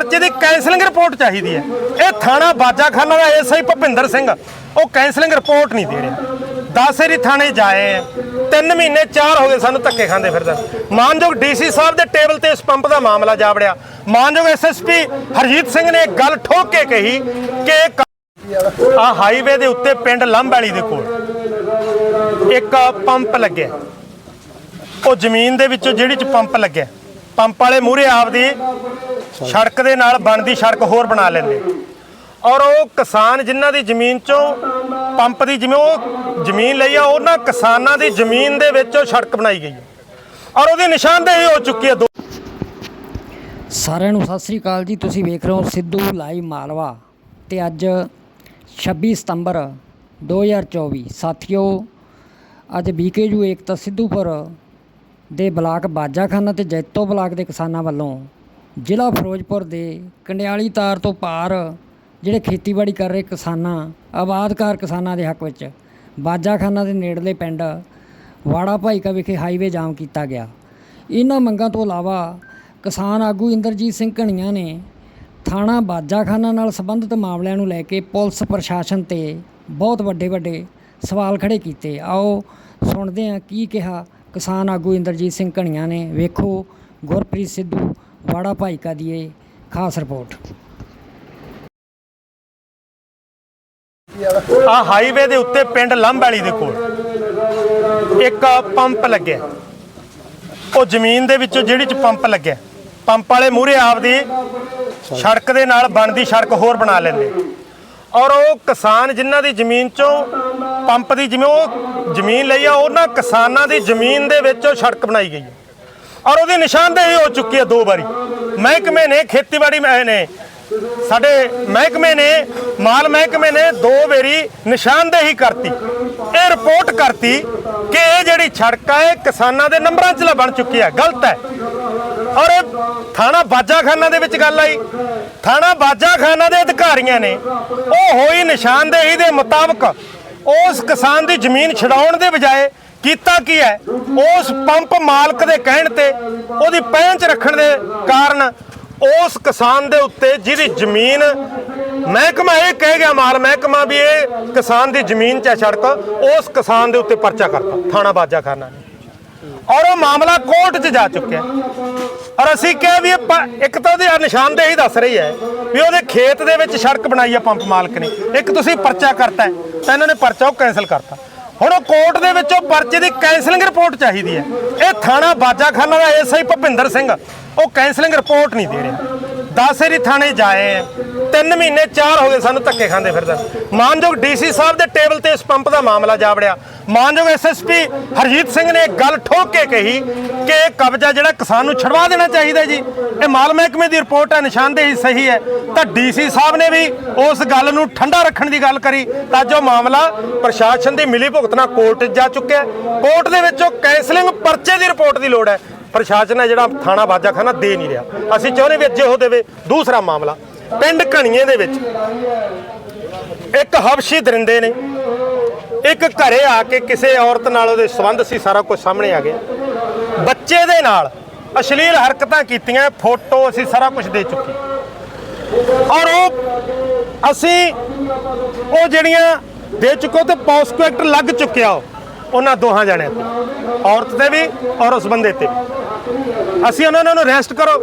ਪਰਚੇ ਦੀ cancelling report ਚਾਹੀਦੀ ਹੈ। ਇਹ ਥਾਣਾ ਬਾਜਾਖਾਨਾ ਦਾ ਐਸਆਈ ਭੁਪਿੰਦਰ ਸਿੰਘ, ਉਹ ਕੈਂਸਲਿੰਗ ਰਿਪੋਰਟ ਨਹੀਂ ਦੇ ਰਿਹਾ। 10 ਰੀ ਥਾਣੇ ਜਾਏ ਆ ਤਿੰਨ ਮਹੀਨੇ ਚਾਰ ਹੋ ਗਏ ਸਾਨੂੰ ਧੱਕੇ ਖਾਂਦੇ ਫਿਰਦੇ। ਮਾਨਯੋਗ ਡੀਸੀ ਸਾਹਿਬ ਦੇ ਟੇਬਲ ਤੇ ਇਸ ਪੰਪ ਦਾ ਮਾਮਲਾ ਜਾ ਵੜਿਆ ਮਾਨਯੋਗ ਐਸਐਸਪੀ ਹਰਜੀਤ ਸਿੰਘ ਨੇ ਗੱਲ ਠੋਕ ਕੇ ਕਹੀ ਕਿ ਆ ਹਾਈਵੇ ਦੇ ਉੱਤੇ ਪਿੰਡ ਲੰਬੈਲੀ ਦੇ ਕੋਲ ਇੱਕ ਪੰਪ ਲੱਗਿਆ। ਉਹ ਜ਼ਮੀਨ ਦੇ ਵਿੱਚੋਂ ਜਿਹੜੀ ਚ ਪੰਪ ਲੱਗਿਆ। ਪੰਪ ਵਾਲੇ ਮੂਹਰੇ ਆਪਦੀ ਸੜਕ ਦੇ ਨਾਲ ਬਣਦੀ ਸੜਕ ਹੋਰ ਬਣਾ ਲੈਂਦੇ। ਔਰ ਉਹ ਕਿਸਾਨ ਜਿਨ੍ਹਾਂ ਦੀ ਜ਼ਮੀਨ ਚੋਂ ਪੰਪ ਦੀ ਜਿਵੇਂ ਉਹ ਜ਼ਮੀਨ ਲਈ ਆ, ਉਹਨਾਂ ਕਿਸਾਨਾਂ ਦੀ ਜ਼ਮੀਨ ਦੇ ਵਿੱਚ ਸੜਕ ਬਣਾਈ ਗਈ ਹੈ। ਔਰ ਉਹਦੀ ਨਿਸ਼ਾਨਦੇਹੀ ਹੋ ਚੁੱਕੀ ਹੈ ਦੋ ਸਾਰਿਆਂ ਨੂੰ ਸਤਿ ਸ੍ਰੀ ਅਕਾਲ ਜੀ। ਤੁਸੀਂ ਵੇਖ ਰਹੇ ਹੋ ਸਿੱਧੂ ਲਾਈਵ ਮਾਲਵਾ ਤੇ ਅੱਜ 26 ਸਤੰਬਰ 2024 ਸਾਥੀਓ, ਅੱਜ ਬੀਕੇਯੂ ਏਕਤਾ ਸਿੱਧੂਪੁਰ ਦੇ ਬਲਾਕ ਬਾਜਾਖਾਨਾ ਤੇ ਜੈਤੋ ਬਲਾਕ ਦੇ ਕਿਸਾਨਾਂ ਵੱਲੋਂ ਜ਼ਿਲ੍ਹਾ ਫਿਰੋਜ਼ਪੁਰ ਦੇ ਕੰਡਿਆਲੀ ਤਾਰ ਤੋਂ ਪਾਰ ਜਿਹੜੇ ਖੇਤੀਬਾੜੀ ਕਰ ਰਹੇ ਕਿਸਾਨਾਂ, ਆਬਾਦਕਾਰ ਕਿਸਾਨਾਂ ਦੇ ਹੱਕ ਵਿੱਚ ਬਾਜਾਖਾਨਾ ਦੇ ਨੇੜਲੇ ਪਿੰਡ ਵਾੜਾ ਭਾਈਕਾ ਵਿਖੇ ਹਾਈਵੇ ਜਾਮ ਕੀਤਾ ਗਿਆ। ਇਹਨਾਂ ਮੰਗਾਂ ਤੋਂ ਇਲਾਵਾ ਕਿਸਾਨ ਆਗੂ ਇੰਦਰਜੀਤ ਸਿੰਘ ਘਣੀਆਂ ਨੇ ਥਾਣਾ ਬਾਜਾਖਾਨਾ ਨਾਲ ਸੰਬੰਧਿਤ ਮਾਮਲਿਆਂ ਨੂੰ ਲੈ ਕੇ ਪੁਲਿਸ ਪ੍ਰਸ਼ਾਸਨ ਤੇ ਬਹੁਤ ਵੱਡੇ ਵੱਡੇ ਸਵਾਲ ਖੜੇ ਕੀਤੇ। ਆਓ ਸੁਣਦੇ ਹਾਂ ਕੀ ਕਿਹਾ ਕਿਸਾਨ ਆਗੂ ਇੰਦਰਜੀਤ ਸਿੰਘ ਘਣੀਆਂ ਨੇ ਵੇਖੋ ਗੁਰਪ੍ਰੀਤ ਸਿੱਧੂ, ਵਾੜਾ ਭਾਈਕਾ ਦੀ ਇਹ ਖਾਸ ਰਿਪੋਰਟ। ਆ ਹਾਈਵੇ ਦੇ ਉੱਤੇ ਪਿੰਡ ਲੰਬੈਲੀ ਦੇ ਕੋਲ ਇੱਕ ਪੰਪ ਲੱਗਿਆ। ਉਹ ਜ਼ਮੀਨ ਦੇ ਵਿੱਚੋਂ ਜਿਹੜੀ ਚ ਪੰਪ ਲੱਗਿਆ। ਪੰਪ ਵਾਲੇ ਮੂਹਰੇ ਆਪਦੀ ਸੜਕ ਦੇ ਨਾਲ ਬਣਦੀ ਸੜਕ ਹੋਰ ਬਣਾ ਲੈਂਦੇ। ਔਰ ਉਹ ਕਿਸਾਨ ਜਿਨ੍ਹਾਂ ਦੀ ਜ਼ਮੀਨ ਚੋਂ ਪੰਪ ਦੀ ਜਿਵੇਂ ਉਹ ਜ਼ਮੀਨ ਲਈ ਆ, ਉਹਨਾਂ ਕਿਸਾਨਾਂ ਦੀ ਜ਼ਮੀਨ ਦੇ ਵਿੱਚ ਉਹ ਸੜਕ ਬਣਾਈ ਗਈ ਹੈ ਔਰ ਉਹਦੀ ਨਿਸ਼ਾਨਦੇਹੀ ਹੋ ਚੁੱਕੀ ਹੈ ਦੋ ਵਾਰੀ। ਮਹਿਕਮੇ ਨੇ, ਖੇਤੀਬਾੜੀ ਮਹਿ, ਨੇ, ਸਾਡੇ ਮਹਿਕਮੇ ਨੇ, ਮਾਲ ਮਹਿਕਮੇ ਨੇ ਦੋ ਵਾਰੀ ਨਿਸ਼ਾਨਦੇਹੀ ਕਰਤੀ। ਇਹ ਰਿਪੋਰਟ ਕਰਤੀ ਕਿ ਇਹ ਜਿਹੜੀ ਸੜਕ ਹੈ ਇਹ ਕਿਸਾਨਾਂ ਦੇ ਨੰਬਰਾਂ 'ਚ ਲਾ ਬਣ ਚੁੱਕੀ ਹੈ ਗਲਤ ਹੈ। ਔਰ ਥਾਣਾ ਬਾਜਾਖਾਨਾ ਦੇ ਵਿੱਚ ਗੱਲ ਆਈ। ਥਾਣਾ ਬਾਜਾਖਾਨਾ ਦੇ ਅਧਿਕਾਰੀਆਂ ਨੇ, ਉਹ ਹੋਈ ਨਿਸ਼ਾਨਦੇਹੀ ਦੇ ਮੁਤਾਬਕ ਉਸ ਕਿਸਾਨ ਦੀ ਜ਼ਮੀਨ ਛਡਾਉਣ ਦੇ ਬਜਾਏ ਕੀਤਾ ਕੀ ਹੈ? ਉਸ ਪੰਪ ਮਾਲਕ ਦੇ ਕਹਿਣ ਤੇ ਉਹਦੀ ਪਹਿਂਚ ਰੱਖਣ ਦੇ ਕਾਰਨ ਉਸ ਕਿਸਾਨ ਦੇ ਉੱਤੇ ਜਿਹਦੀ ਜ਼ਮੀਨ ਮਹਿਕਮਾ ਇਹ ਕਹਿ ਗਿਆ ਮਾਲ ਮਹਿਕਮਾ ਵੀ ਇਹ ਕਿਸਾਨ ਦੀ ਜ਼ਮੀਨ 'ਚ ਹੈ ਸੜਕ, ਉਸ ਕਿਸਾਨ ਦੇ ਉੱਤੇ ਪਰਚਾ ਕਰਤਾ, ਥਾਣਾ ਬਾਜਾਖਾਨਾ ਨੇ ਔਰ ਉਹ ਮਾਮਲਾ ਕੋਰਟ 'ਚ ਜਾ ਚੁੱਕਿਆ ਔਰ ਅਸੀਂ ਕਿਹਾ ਵੀ ਇਹ ਇੱਕ ਤਾਂ ਉਹਦੀ ਆਹ ਨਿਸ਼ਾਨਦੇਹੀ ਦੱਸ ਰਹੀ ਹੈ ਵੀ ਉਹਦੇ ਖੇਤ ਦੇ ਵਿੱਚ ਸੜਕ ਬਣਾਈ ਹੈ ਪੰਪ ਮਾਲਕ ਨੇ। ਇੱਕ ਤੁਸੀਂ ਪਰਚਾ ਕਰਤਾ ਤਾਂ ਇਹਨਾਂ ਨੇ ਪਰਚਾ ਉਹ ਕੈਨਸਲ ਕਰਤਾ। ਹੁਣ ਉਹ ਕੋਰਟ ਦੇ ਵਿੱਚ ਉਹ ਪਰਚੇ ਦੀ ਕੈਨਸਲਿੰਗ ਰਿਪੋਰਟ ਚਾਹੀਦੀ ਹੈ। ਇਹ ਥਾਣਾ ਬਾਜਾਖਾਨਾ ਦਾ ਐਸਆਈ ਭੁਪਿੰਦਰ ਸਿੰਘ, ਉਹ ਕੈਨਸਲਿੰਗ ਰਿਪੋਰਟ ਨਹੀਂ ਦੇ ਰਿਹਾ। 10 ਥਾਣੇ ਜਾਏ। ਆ ਤਿੰਨ ਮਹੀਨੇ ਚਾਰ ਹੋ ਗਏ ਸਾਨੂੰ ਧੱਕੇ ਖਾਂਦੇ ਫਿਰਦੇ। ਮਾਨਯੋਗ ਡੀਸੀ ਸਾਹਿਬ ਦੇ ਟੇਬਲ ਤੇ ਇਸ ਪੰਪ ਦਾ ਮਾਮਲਾ ਜਾ ਵੜਿਆ। ਮਾਨਯੋਗ ਐਸਐਸਪੀ ਹਰਜੀਤ ਸਿੰਘ ਨੇ ਗੱਲ ਠੋਕ ਕੇ ਕਹੀ ਕਿ ਇਹ ਕਬਜ਼ਾ ਜਿਹੜਾ ਕਿਸਾਨ ਨੂੰ ਛਡਵਾ ਦੇਣਾ ਚਾਹੀਦਾ ਜੀ। ਇਹ ਮਾਲ ਮਹਿਕਮੇ ਦੀ ਰਿਪੋਰਟ ਹੈ ਨਿਸ਼ਾਨਦੇਹੀ ਸਹੀ ਹੈ। ਤਾਂ ਡੀਸੀ ਸਾਹਿਬ ਨੇ ਵੀ ਉਸ ਗੱਲ ਨੂੰ ਠੰਡਾ ਰੱਖਣ ਦੀ ਗੱਲ ਕਰੀ। ਤਾਂ ਜੋ ਮਾਮਲਾ ਪ੍ਰਸ਼ਾਸਨ ਦੀ ਮਿਲੀ ਭੁਗਤ ਨਾਲ ਕੋਰਟ ਜਾ ਚੁੱਕਿਆ ਕੋਰਟ ਦੇ ਵਿੱਚੋਂ ਕੈਂਸਲਿੰਗ ਪਰਚੇ ਦੀ ਰਿਪੋਰਟ ਦੀ ਲੋੜ ਹੈ। ਪ੍ਰਸ਼ਾਸਨ ਹੈ ਜਿਹੜਾ ਥਾਣਾ ਬਾਜਾਖਾਨਾ ਦੇ ਨਹੀਂ ਰਿਹਾ। ਅਸੀਂ ਚਾਹੁੰਦੇ ਵੀ ਅੱਜੇ ਉਹ ਦੇਵੇ। ਦੂਸਰਾ ਮਾਮਲਾ, ਪਿੰਡ ਘਣੀਏ ਦੇ ਵਿੱਚ ਇੱਕ ਹਬਸ਼ੀ ਦਰਿੰਦੇ ਨੇ। ਇੱਕ ਘਰੇ ਆ ਕੇ ਕਿਸੇ ਔਰਤ ਨਾਲ ਉਹਦੇ ਸੰਬੰਧ ਸੀ, ਸਾਰਾ ਕੁਝ ਸਾਹਮਣੇ ਆ ਗਿਆ। ਬੱਚੇ ਦੇ ਨਾਲ ਅਸ਼ਲੀਲ ਹਰਕਤਾਂ ਕੀਤੀਆਂ, ਫੋਟੋ ਅਸੀਂ ਸਾਰਾ ਕੁਝ ਦੇ ਚੁੱਕੇ। ਔਰ ਉਹ ਅਸੀਂ ਉਹ ਜਿਹੜੀਆਂ ਦੇ ਚੁੱਕੋ ਤੇ ਪੌਸਕੋ ਐਕਟ ਲੱਗ ਚੁੱਕਿਆ ਉਹਨਾਂ ਦੋਹਾਂ ਜਣਿਆਂ ਤੇ। ਔਰਤ ਤੇ ਵੀ ਔਰ ਉਸ ਬੰਦੇ ਤੇ ਵੀ। ਅਸੀਂ ਉਹਨਾਂ ਨੂੰ ਅਰੈਸਟ ਕਰੋ।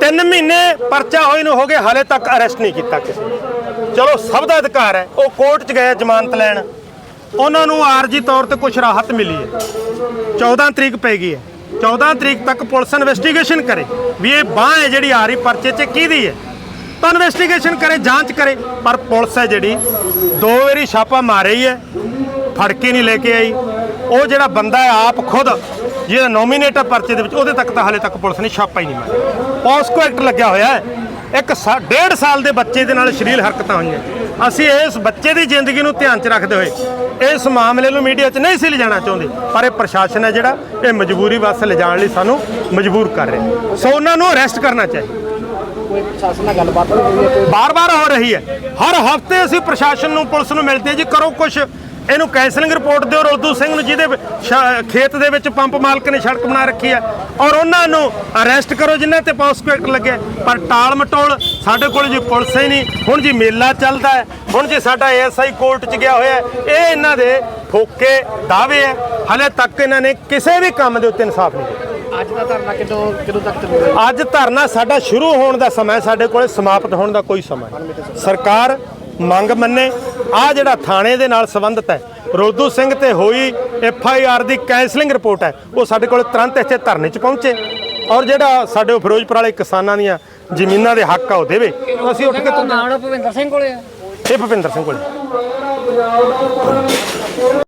ਤਿੰਨ ਮਹੀਨੇ ਪਰਚਾ ਹੋਈ ਨੂੰ ਹੋ ਗਏ, ਹਾਲੇ ਤੱਕ ਅਰੈਸਟ ਨਹੀਂ ਕੀਤਾ ਕਿਸੇ ਚਲੋ, ਸਭ ਦਾ ਅਧਿਕਾਰ ਹੈ, ਉਹ ਕੋਰਟ 'ਚ ਗਏ, ਜ਼ਮਾਨਤ ਲੈਣ। ਉਹਨਾਂ ਨੂੰ ਆਰਜੀ ਤੌਰ ਤੇ ਕੁਝ ਰਾਹਤ ਮਿਲੀ ਹੈ। 14 ਤਰੀਕ ਪੈ ਗਈ ਹੈ। 14 ਤਰੀਕ ਤੱਕ ਪੁਲਿਸ ਇਨਵੈਸਟੀਗੇਸ਼ਨ ਕਰੇ ਵੀ ਇਹ ਬਾਹ ਹੈ ਜਿਹੜੀ ਆ ਰਹੀ ਪਰਚੇ 'ਚ ਕਿਹਦੀ ਹੈ? ਤਾਂ ਇਨਵੈਸਟੀਗੇਸ਼ਨ ਕਰੇ, ਜਾਂਚ ਕਰੇ, ਪਰ ਪੁਲਿਸ ਹੈ ਜਿਹੜੀ, ਦੋ ਵਾਰੀ ਛਾਪਾ ਮਾਰੇ ਹੀ ਹੈ ਫੜ ਕੇ ਨਹੀਂ ਲੈ ਕੇ ਆਈ। ਉਹ ਜਿਹੜਾ ਬੰਦਾ ਹੈ, ਆਪ ਖੁਦ ਜਿਹੜਾ ਨੋਮੀਨੇਟ ਹੈ ਪਰਚੇ ਦੇ ਵਿੱਚ ਉਹਦੇ ਤੱਕ ਤਾਂ ਹਾਲੇ ਤੱਕ ਪੁਲਿਸ ਨੇ ਛਾਪਾ ਹੀ ਨਹੀਂ ਮਾਰਿਆ। ਪੌਸਕੋ ਐਕਟ ਲੱਗਿਆ ਹੋਇਆ ਹੈ। ਇੱਕ ਡੇਢ ਸਾਲ ਦੇ ਬੱਚੇ ਦੇ ਨਾਲ ਸ਼ਰੀਲ ਹਰਕਤਾਂ ਹੋਈਆਂ। ਅਸੀਂ ਇਸ ਬੱਚੇ ਦੀ ਜ਼ਿੰਦਗੀ ਨੂੰ ਧਿਆਨ 'ਚ ਰੱਖਦੇ ਹੋਏ ਇਸ ਮਾਮਲੇ ਨੂੰ ਮੀਡੀਆ 'ਚ ਨਹੀਂ ਸੀ ਲਿਜਾਣਾ ਚਾਹੁੰਦੇ ਪਰ ਇਹ ਪ੍ਰਸ਼ਾਸਨ ਹੈ ਜਿਹੜਾ ਇਹ ਮਜਬੂਰੀ ਵਾਸਤੇ ਲਿਜਾਣ ਲਈ ਸਾਨੂੰ ਮਜਬੂਰ ਕਰ ਰਿਹਾ ਸੋ ਉਹਨਾਂ ਨੂੰ ਅਰੈਸਟ ਕਰਨਾ ਚਾਹੀਦਾ। ਕੋਈ ਪ੍ਰਸ਼ਾਸਨ ਨਾਲ ਗੱਲਬਾਤ ਬਾਰ-ਬਾਰ ਹੋ ਰਹੀ ਹੈ। ਹਰ ਹਫ਼ਤੇ ਅਸੀਂ ਪ੍ਰਸ਼ਾਸਨ ਨੂੰ ਪੁਲਿਸ ਨੂੰ ਮਿਲਦੇ ਜੀ ਕਰੋ ਕੁਝ ਇਹਨੂੰ ਕੈਂਸਲਿੰਗ ਰਿਪੋਰਟ ਦਿਓ ਰੋਦੂ ਸਿੰਘ ਨੂੰ ਜਿਹਦੇ ਖੇਤ ਦੇ ਵਿੱਚ ਪੰਪ ਮਾਲਕ ਨੇ ਸੜਕ ਬਣਾ ਰੱਖੀ ਹੈ। ਔਰ ਉਹਨਾਂ ਨੂੰ ਅਰੈਸਟ ਕਰੋ ਜਿਨ੍ਹਾਂ ਤੇ ਪੌਸਕੋ ਐਕਟ ਲੱਗੇ। ਪਰ ਟਾਲ ਮਟੋਲ ਸਾਡੇ ਕੋਲ ਜੀ ਪੁਲਿਸ ਹੀ ਨਹੀਂ। ਹੁਣ ਜੀ ਮੇਲਾ ਚੱਲਦਾ ਹੈ। ਹੁਣ ਜੀ ਸਾਡਾ ਐਸਆਈ ਕੋਰਟ 'ਚ ਗਿਆ ਹੋਇਆ। ਇਹ ਇਹਨਾਂ ਦੇ ਫੋਕੇ ਦਾਅਵੇ ਹੈ। ਹਲੇ ਤੱਕ ਇਹਨਾਂ ਨੇ ਕਿਸੇ ਵੀ ਕੰਮ ਦੇ ਉੱਤੇ ਇਨਸਾਫ ਨਹੀਂ ਦਿੱਤਾ। ਅੱਜ ਦਾ ਧਰਨਾ ਕਿਦੋਂ ਕਿਦੋਂ ਤੱਕ ਚੱਲੂਗਾ? ਅੱਜ ਧਰਨਾ ਸਾਡਾ ਸ਼ੁਰੂ ਹੋਣ ਦਾ ਸਮਾਂ ਸਾਡੇ ਕੋਲੇ ਸਮਾਪਤ ਹੋਣ ਦਾ ਕੋਈ ਸਮਾਂ ਸਰਕਾਰ ਮੰਗ ਮੰਨੇ। ਆ ਜਿਹੜਾ ਥਾਣੇ ਦੇ ਨਾਲ ਸੰਬੰਧਿਤ ਹੈ ਰੋਦੂ ਸਿੰਘ ਤੇ ਹੋਈ ਐਫ ਆਈ ਆਰ ਦੀ ਕੈਂਸਲਿੰਗ ਰਿਪੋਰਟ ਹੈ ਉਹ ਸਾਡੇ ਕੋਲ ਤੁਰੰਤ ਇੱਥੇ ਧਰਨੇ 'ਚ ਪਹੁੰਚੇ। ਔਰ ਜਿਹੜਾ ਸਾਡੇ ਫਿਰੋਜ਼ਪੁਰ ਵਾਲੇ ਕਿਸਾਨਾਂ ਦੀਆਂ ਜ਼ਮੀਨਾਂ ਦੇ ਹੱਕ ਆ ਉਹ ਦੇਵੇ। ਅਸੀਂ ਉੱਠ ਕੇ ਨਾਲ ਭਵਿੰਦਰ ਸਿੰਘ ਕੋਲੇ ਆ। ਇਹ ਭੁਪਿੰਦਰ ਸਿੰਘ ਕੋਲ।